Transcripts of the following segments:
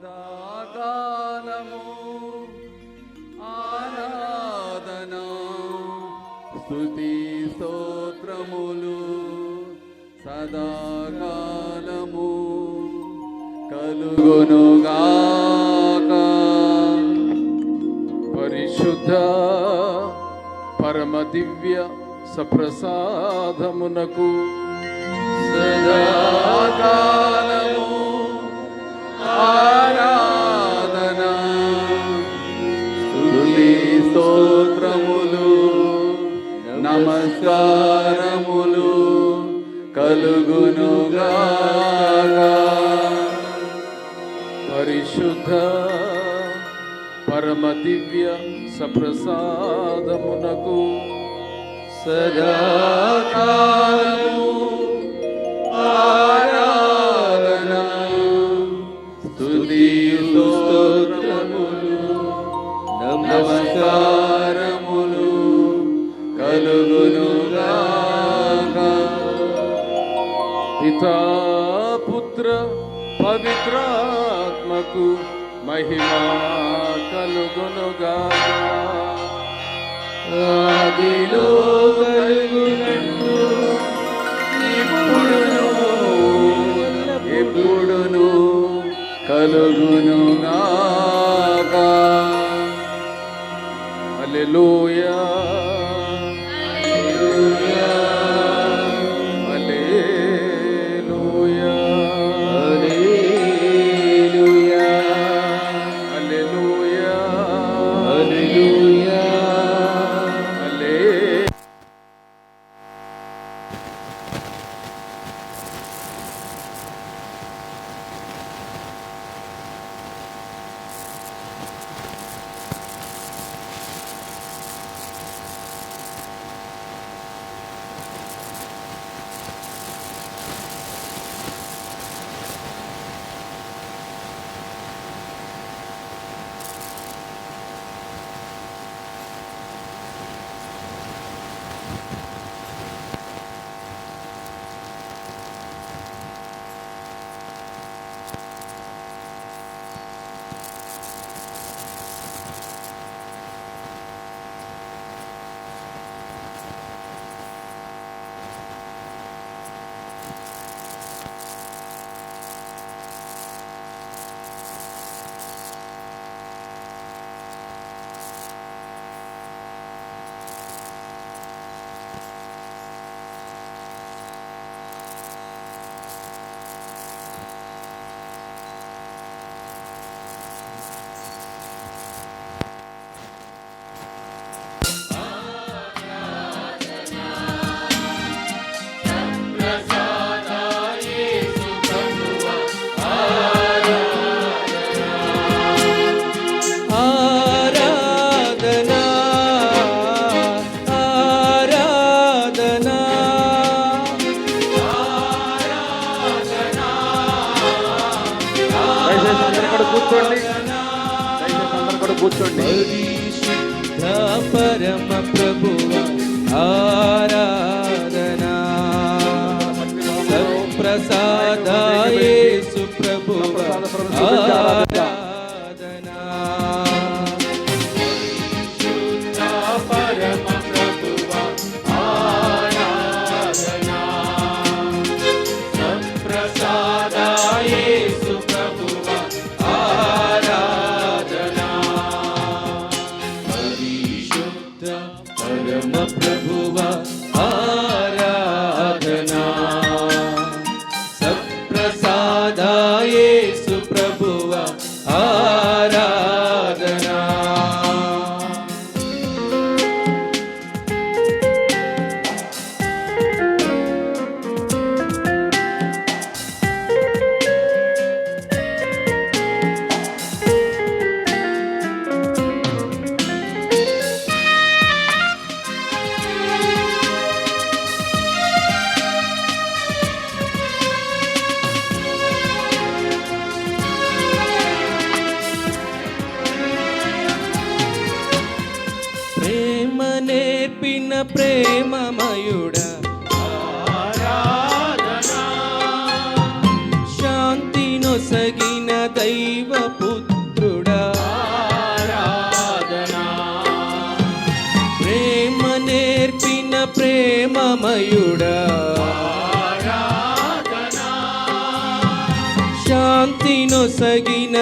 సదాకాలము. ఆరాధన. స్తుతి స్తోత్రములు సదాకాలము. కలుగునుగాక. పరిశుద్ధ పరమ దివ్య సప్రసాదమునకు సదాకాలము. ఆరాధన. స్తుతి స్తోత్రములు నమస్కారములు కలుగునుగాక. పరిశుద్ధ పరమ దివ్య సప్రసాదమునకు సదాకాలము. ఆ నీకు మహిమా కలుగునుగా. ఆదిలో కలుగునట్టు ఇప్పుడును ఎప్పుడును కలుగునుగా హల్లెలూయా. సత్ప్రసాదాయేసు ప్రభువ స్తుతి నొసగిన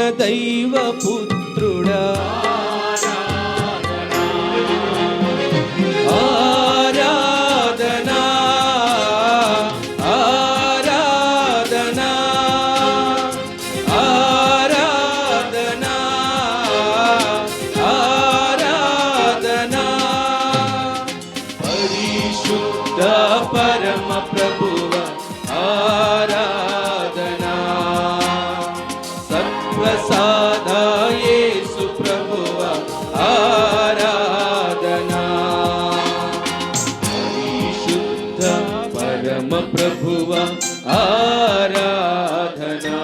ప్రభువ ఆరాధనా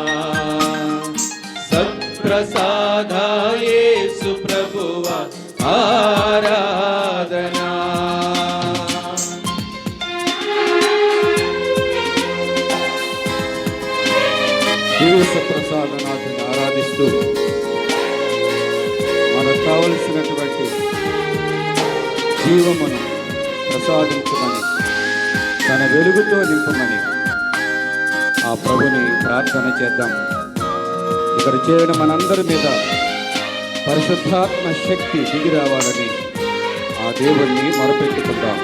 సత్ప్రసాద యేసు ప్రభువ ఆరాధనా సత్ప్రసాదనాథుని ఆరాధిస్తూ మనకు కావలసినటువంటి జీవమును ప్రసాదించమని వెలుగుతో నింపమని ఆ ప్రభుని ప్రార్థన చేద్దాం. ఇక్కడ చేరిన మనందరి మీద పరిశుద్ధాత్మ శక్తి దిగి రావాలని ఆ దేవుణ్ణి మొరపెట్టుకుందాం.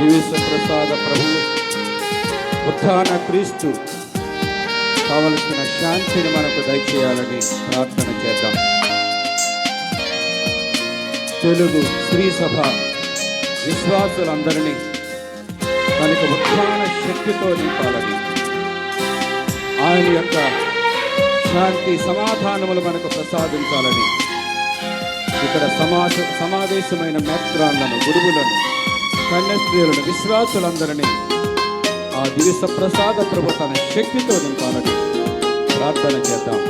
దివ్య ప్రసాద ప్రభు ఉత్థాన క్రీస్తు కావలసిన శాంతిని మనకు దయచేయాలని ప్రార్థన చేద్దాం. తెలుగు స్త్రీ సభ విశ్వాసులందరినీ మనకు ఉత్థాన శక్తితో నింపాలని ఆయన యొక్క శాంతి సమాధానములు మనకు ప్రసాదించాలని ఇక్కడ సమాజ సమావేశమైన మేత్రాలను గురువులను కన్యస్త్రీలను విశ్వాసులందరినీ ఆ దివిస ప్రసాద ప్రభు తన శక్తితో నింపాలని ప్రార్థన చేద్దాం.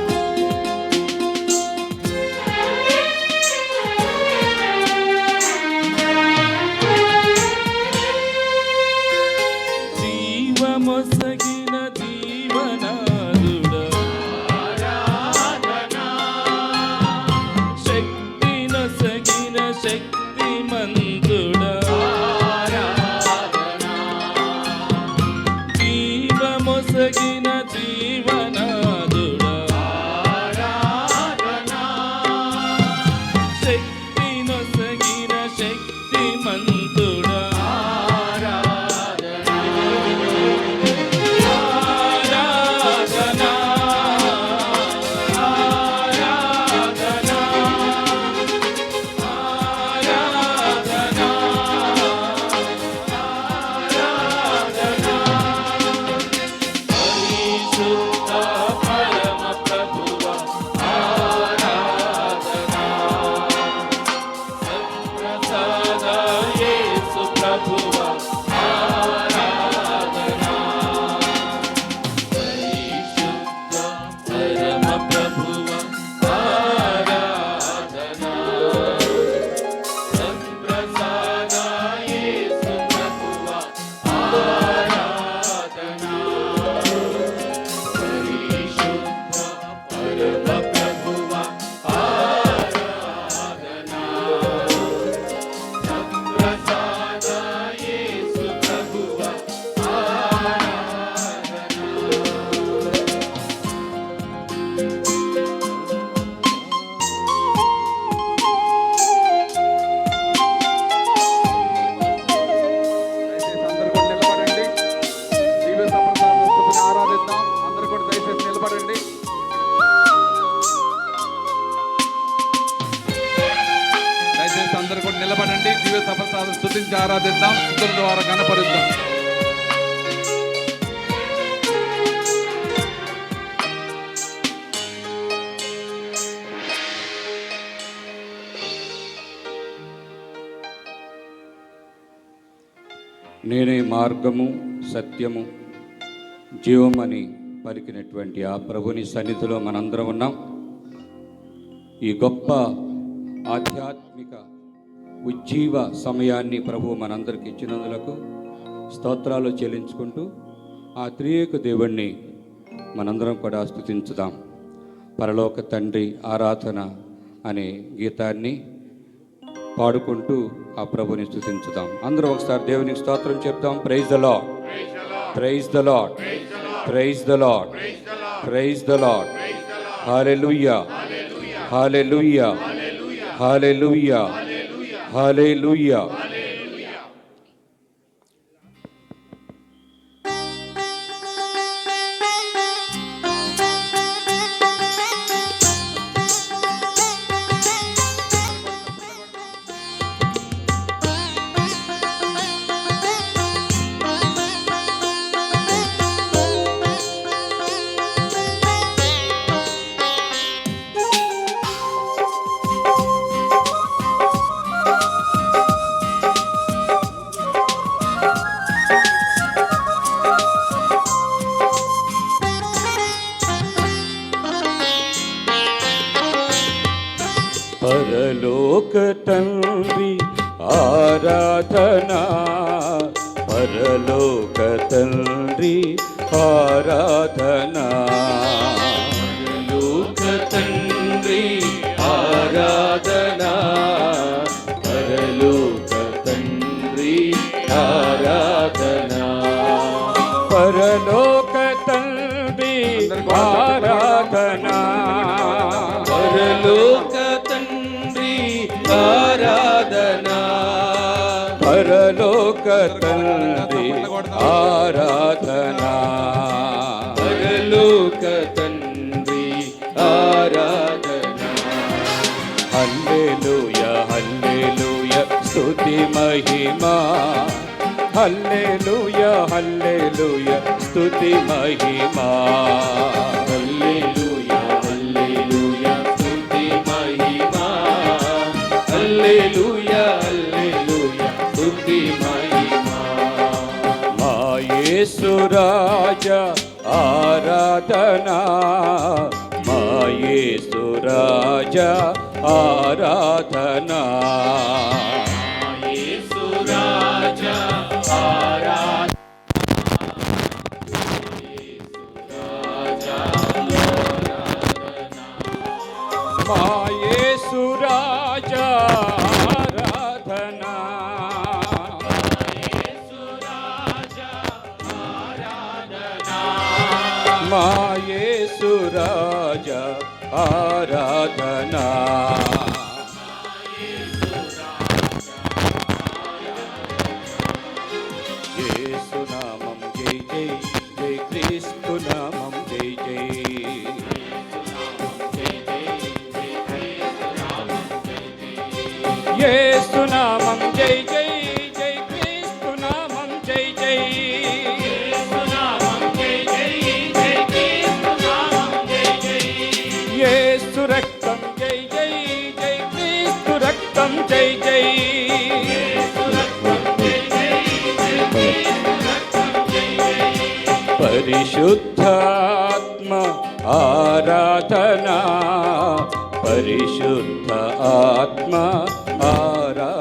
నేనే మార్గము సత్యము జీవమని పలికినటువంటి ఆ ప్రభుని సన్నిధిలో మనందరం ఉన్నాం. ఈ గొప్ప ఆధ్యాత్మిక ఉజ్జీవ సమయాన్ని ప్రభు మనందరికి ఇచ్చినందులకు స్తోత్రాలు చెల్లించుకుంటూ ఆ త్రియేక దేవుణ్ణి మనందరం కూడా స్తుతించుదాం. పరలోక తండ్రి ఆరాధన అనే గీతాన్ని పాడుకుంటూ ఆ ప్రభుని స్థుతించుదాం. అందరూ ఒకసారి దేవునికి స్తోత్రం చెప్తాం praise the lord praise the lord praise the lord praise the lord hallelujah hallelujah hallelujah hallelujah ವಂದನಾ ಪರಲೋಕ ತಂಡ್ರಿ ಆರಾಧನಾ మహిమా హల్లెలూయ హల్లెలూయ స్తుతి మహిమా. హల్లెలూయ హల్లెలూయ స్తుతి మహిమా. హల్లెలూయ హల్లెలూయ స్తుతి మహిమా. మా యేసు రాజా ఆరాధనా. మా యేసు రాజా ఆరాధనా. మాయేసురాజ ఆరాధనా. ஜெய் ஜெய் परिशुद्धात्म आराधना परिशुद्ध आत्मा आरा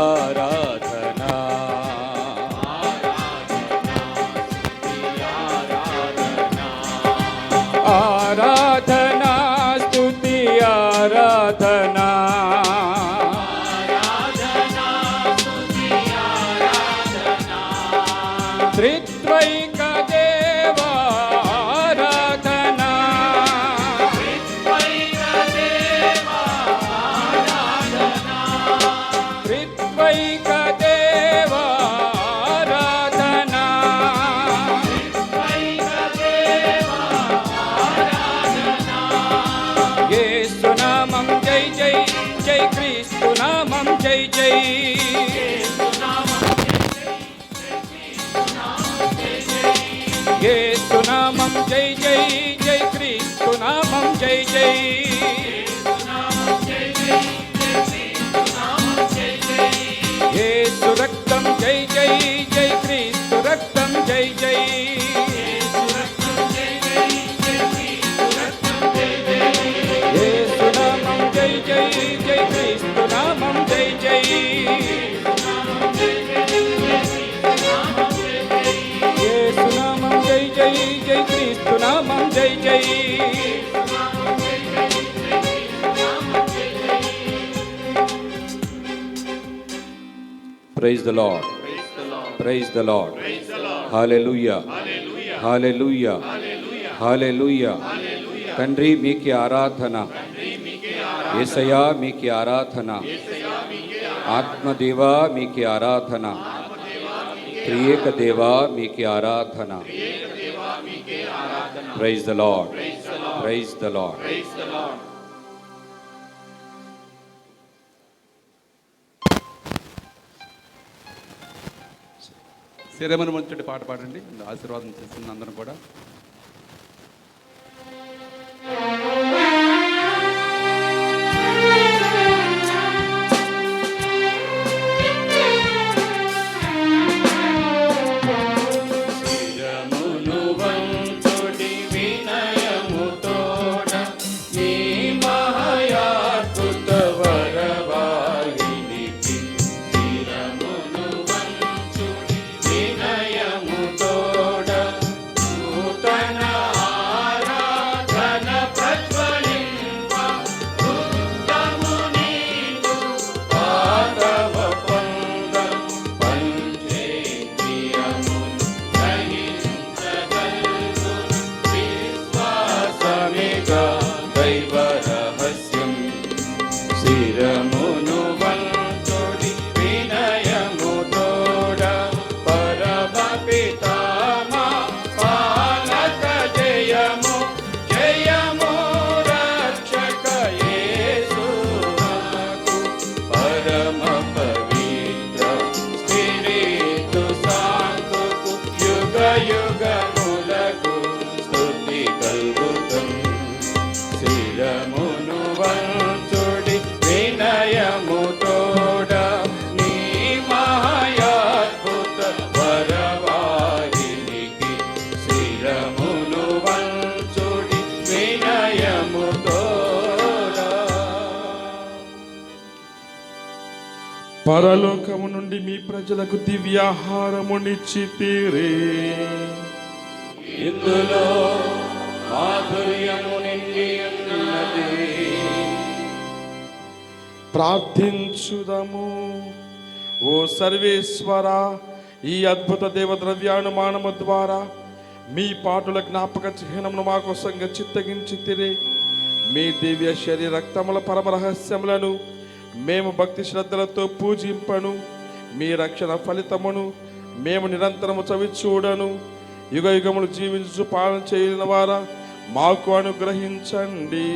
Hare జై జై జై క్రీస్తు నామం జై జై. ఏసు రక్తం జై జై జై క్రీస్తు రక్తం జై జై. జై praise the lord praise the lord hallelujah hallelujah hallelujah తండ్రి మీకే ఆరాధన యేసయ్యా మీకే ఆరాధన ఆత్మదేవా మీకే ఆరాధన త్రియేక దేవా మీకే ఆరాధన praise the lord praise the lord శిరమని మంచుడి పాట పాడండి. ఆశీర్వాదం చేస్తుంది అందరం కూడా. పరలోకము నుండి మీ ప్రజలకు దివ్యాహారము నిశ్చితిరే ఇందులో మాధుర్యము నిండి ఉన్నది. ప్రార్థించుదము. ఓ సర్వేశ్వర ఈ అద్భుత దేవ ద్రవ్యానుమానము ద్వారా మీ పాటుల జ్ఞాపక చిహ్నమును మా కోసం చిత్తగించితిరే మీ దివ్య శరీర రక్తముల పరమ రహస్యములను మేము భక్తి శ్రద్ధలతో పూజింపను. మీ రక్షణ ఫలితమును మేము నిరంతరము చవి చూడను యుగ యుగములు జీవించు పాలన చేయని వారా మాకు అనుగ్రహించండి.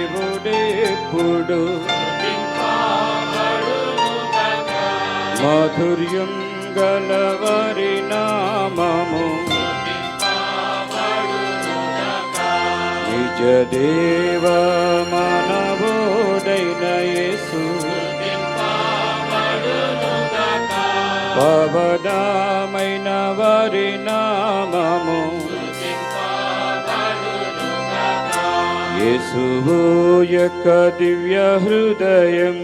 దేవుడేప్పుడు మాధుర్యం గలవరి నామము నిజ దేవ మనవోడైన యేసు. పవనమైన వారి నామము యేసు యొక్క దివ్య హృదయం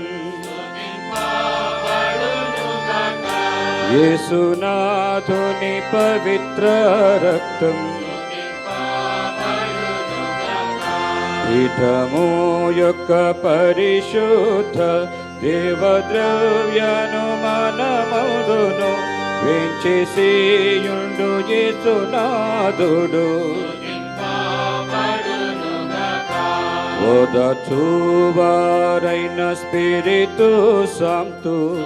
యేసునాథుని పవిత్ర రక్తం. పీఠము యొక్క పరిశుద్ధ దేవద్రవ్యను మనమదును వెంచేసేయుండు యేసునాథుడు. ఓదచువారైన స్పిరితు సంతు.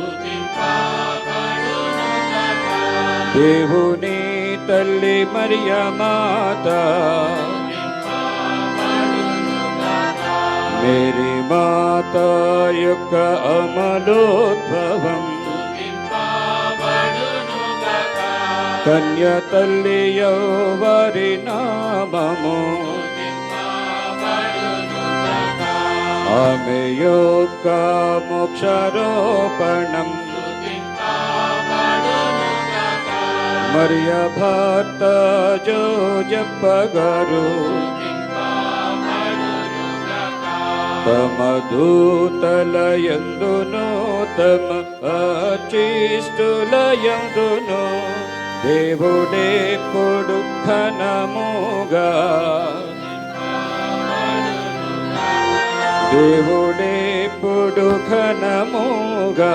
దేవుని తల్లి మరియ మాత. మేరీ మాత యొక్క అమలోద్భవం. కన్య తల్లి వారి నామము. ఆమె యొక్క మోక్షారోపణం. మరియ భర్త జో జప్పగారు తమ దూతలయందును తమ అచిష్టులయందును దేవుడే పొడు ఘనముగా దేవుడే పుడు ఘనముగా